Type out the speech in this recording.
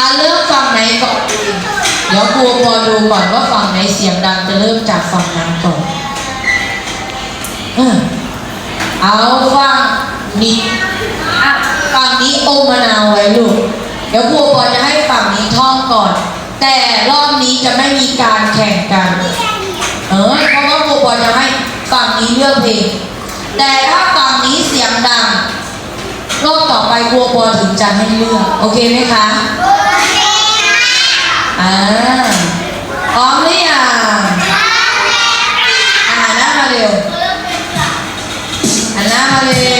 อะเริ่มฝั่งไหนก่อนดีเดี๋ยวครูพอดูก่อนว่าฝั่งไหนเสียงดังจะเริ่มจากฝั่งนั้นก่อนเออเอาฝั่งนี้ฝั่งนี้อมมะนาวไว้ลูก เดี๋ยวครูพอจะให้ฝั่งนี้ท่องก่อน แต่รอบนี้จะไม่มีการแข่งกัน เออเพราะว่าครูพอจะให้ฝั่งนี้เลือกเพลงแต่ถ้าฝั่งนี้เสียงดังรอบต่อไปครูพอถึงจะให้เลือก โอเคไหมคะ ออพร้อมหรือยังอ่าหน้ามาเร็วอันหน้ามาเร็ว